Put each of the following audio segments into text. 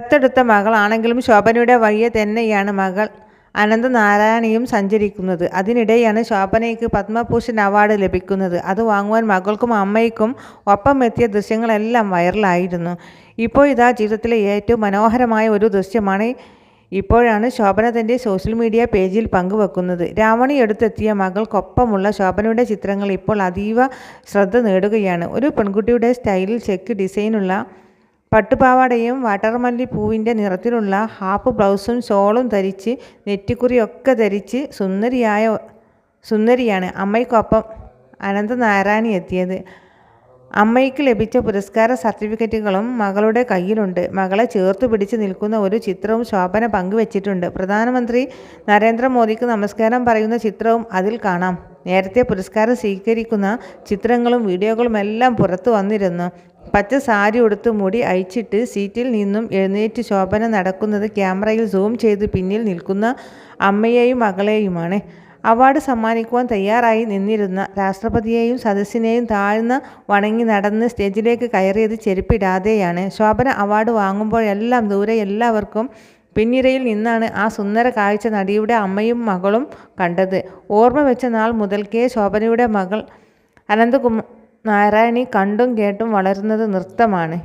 ദത്തെടുത്ത മകളാണെങ്കിലും ശോഭനയുടെ വഴിയെ തന്നെയാണ് മകൾ അനന്തനാരായണിയും സഞ്ചരിക്കുന്നത്. അതിനിടെയാണ് ശോഭനയ്ക്ക് പത്മഭൂഷൺ അവാർഡ് ലഭിക്കുന്നത്. അത് വാങ്ങുവാൻ മകൾക്കും അമ്മയ്ക്കും ഒപ്പം എത്തിയ ദൃശ്യങ്ങളെല്ലാം വൈറലായിരുന്നു. ഇപ്പോൾ ഇതാ ജീവിതത്തിലെ ഏറ്റവും മനോഹരമായ ഒരു ദൃശ്യമാണ് ഇപ്പോഴാണ് ശോഭന തന്റെ സോഷ്യൽ മീഡിയ പേജിൽ പങ്കുവെക്കുന്നത്. രാവണി എടുത്തെത്തിയ മകൾക്കൊപ്പമുള്ള ശോഭനയുടെ ചിത്രങ്ങൾ ഇപ്പോൾ അതീവ ശ്രദ്ധ നേടുകയാണ്. ഒരു പെൺകുട്ടിയുടെ സ്റ്റൈലിൽ ചെക്ക് ഡിസൈനുള്ള പട്ടുപാവാടയും വാട്ടർമല്ലി പൂവിന്റെ നിറത്തിലുള്ള ഹാഫ് ബ്ലൗസും ഷോളും ധരിച്ച് നെറ്റിക്കുറിയൊക്കെ ധരിച്ച് സുന്ദരിയായ സുന്ദരിയാണ് അമ്മയ്ക്കൊപ്പം അനന്തനാരായണി എത്തിയത്. അമ്മയ്ക്ക് ലഭിച്ച പുരസ്കാര സർട്ടിഫിക്കറ്റുകളും മകളുടെ കയ്യിലുണ്ട്. മകളെ ചേർത്ത് പിടിച്ച് നിൽക്കുന്ന ഒരു ചിത്രവും ശോഭന പങ്കുവച്ചിട്ടുണ്ട്. പ്രധാനമന്ത്രി നരേന്ദ്രമോദിക്ക് നമസ്കാരം പറയുന്ന ചിത്രവും അതിൽ കാണാം. നേരത്തെ പുരസ്കാരം സ്വീകരിക്കുന്ന ചിത്രങ്ങളും വീഡിയോകളും എല്ലാം പുറത്തു വന്നിരുന്നു. പച്ച സാരി ഉടുത്ത് മുടി അയച്ചിട്ട് സീറ്റിൽ നിന്നും എഴുന്നേറ്റ് ശോഭന നടക്കുന്നത് ക്യാമറയിൽ സൂം ചെയ്ത് പിന്നിൽ നിൽക്കുന്ന അമ്മയെയും മകളെയുമാണ്. അവാർഡ് സമ്മാനിക്കുവാൻ തയ്യാറായി നിന്നിരുന്ന രാഷ്ട്രപതിയെയും സദസ്സിനെയും താഴ്ന്ന് വണങ്ങി നടന്ന് സ്റ്റേജിലേക്ക് കയറിയത് ചെരുപ്പിടാതെയാണ്. ശോഭന അവാർഡ് വാങ്ങുമ്പോഴെല്ലാം ദൂരെ എല്ലാവർക്കും പിന്നിരയിൽ നിന്നാണ് ആ സുന്ദര കാഴ്ച നടിയുടെ അമ്മയും മകളും കണ്ടത്. ഓർമ്മ വെച്ച നാൾ മുതൽക്കേ ശോഭനയുടെ മകൾ അനന്തകുമാർ നാരായണി കണ്ടും കേട്ടും വളരുന്നത് നൃത്തമാണ്.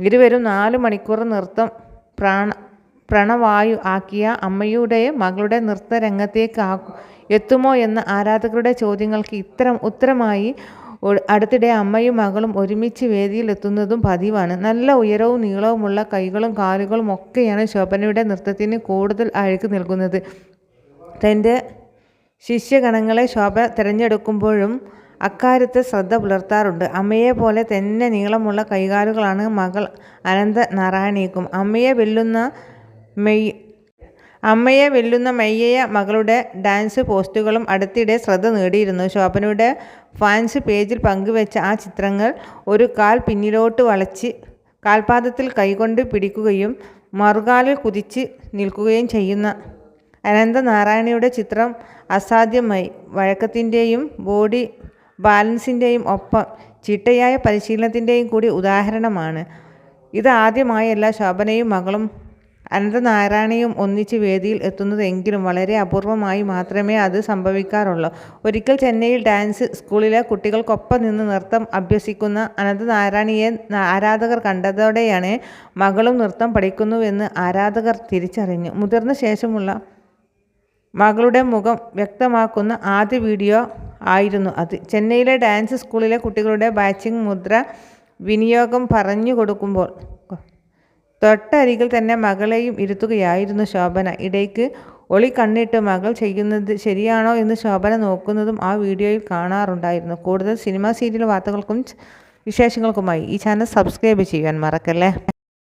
ഇരുവരും നാല് മണിക്കൂർ നൃത്തം പ്രാണ പ്രണവായു ആക്കിയ അമ്മയുടെ മകളുടെ നൃത്തരംഗത്തേക്ക് എത്തുമോ എന്ന ആരാധകരുടെ ചോദ്യങ്ങൾക്ക് ഇത്തരം ഉത്തരമായി അടുത്തിടെ അമ്മയും മകളും ഒരുമിച്ച് വേദിയിൽ എത്തുന്നതും പതിവാണ്. നല്ല ഉയരവും നീളവുമുള്ള കൈകളും കാലുകളും ഒക്കെയാണ് ശോഭനയുടെ നൃത്തത്തിന് കൂടുതൽ അഴുക്ക് നൽകുന്നത്. തന്റെ ശിഷ്യഗണങ്ങളെ ശോഭ തിരഞ്ഞെടുക്കുമ്പോഴും അക്കാര്യത്തിൽ ശ്രദ്ധ പുലർത്താറുണ്ട്. അമ്മയെ പോലെ തന്നെ നീളമുള്ള കൈകാലുകളാണ് മകൾ അനന്ത നാരായണീക്കും അമ്മയെ വെല്ലുന്ന മെയ് അമ്മയെ വെല്ലുന്ന മെയ്യയ മകളുടെ ഡാൻസ് പോസ്റ്റുകളും അടുത്തിടെ ശ്രദ്ധ നേടിയിരുന്നു. ശോഭനയുടെ ഫാൻസ് പേജിൽ പങ്കുവെച്ച ആ ചിത്രങ്ങൾ ഒരു കാൽ പിന്നിലോട്ട് വളച്ച് കാൽപാദത്തിൽ കൈകൊണ്ട് പിടിക്കുകയും മറുകാലിൽ കുതിച്ച് നിൽക്കുകയും ചെയ്യുന്ന അനന്തനാരായണിയുടെ ചിത്രം അസാധ്യമായി. വഴക്കത്തിന്റെയും ബോഡി ബാലൻസിന്റെയും ഒപ്പം ചിട്ടയായ പരിശീലനത്തിന്റെയും കൂടി ഉദാഹരണമാണ്. ഇത് ആദ്യമായല്ല ശോഭനയും മകളും അനന്തനാരായണയും ഒന്നിച്ച് വേദിയിൽ എത്തുന്നതെങ്കിലും വളരെ അപൂർവമായി മാത്രമേ അത് സംഭവിക്കാറുള്ളൂ. ഒരിക്കൽ ചെന്നൈയിൽ ഡാൻസ് സ്കൂളിലെ കുട്ടികൾക്കൊപ്പം നിന്ന് നൃത്തം അഭ്യസിക്കുന്ന അനന്തനാരായണിയെ ആരാധകർ കണ്ടതോടെയാണ് മകളും നൃത്തം പഠിക്കുന്നുവെന്ന് ആരാധകർ തിരിച്ചറിഞ്ഞു. മുതിർന്ന ശേഷമുള്ള മകളുടെ മുഖം വ്യക്തമാക്കുന്ന ആദ്യ വീഡിയോ ആയിരുന്നു. അത് ചെന്നൈയിലെ ഡാൻസ് സ്കൂളിലെ കുട്ടികളുടെ ബാച്ചിങ് മുദ്ര വിനിയോഗം പറഞ്ഞു കൊടുക്കുമ്പോൾ തൊട്ടരികിൽ തന്നെ മകളെയും ഇരുത്തുകയായിരുന്നു ശോഭന. ഇടയ്ക്ക് ഒളി കണ്ണിട്ട് മകൾ ചെയ്യുന്നത് ശരിയാണോ എന്ന് ശോഭന നോക്കുന്നതും ആ വീഡിയോയിൽ കാണാറുണ്ടായിരുന്നു. കൂടുതൽ സിനിമ സീരിയൽ വാർത്തകൾക്കും വിശേഷങ്ങൾക്കുമായി ഈ ചാനൽ സബ്സ്ക്രൈബ് ചെയ്യാൻ മറക്കല്ലേ?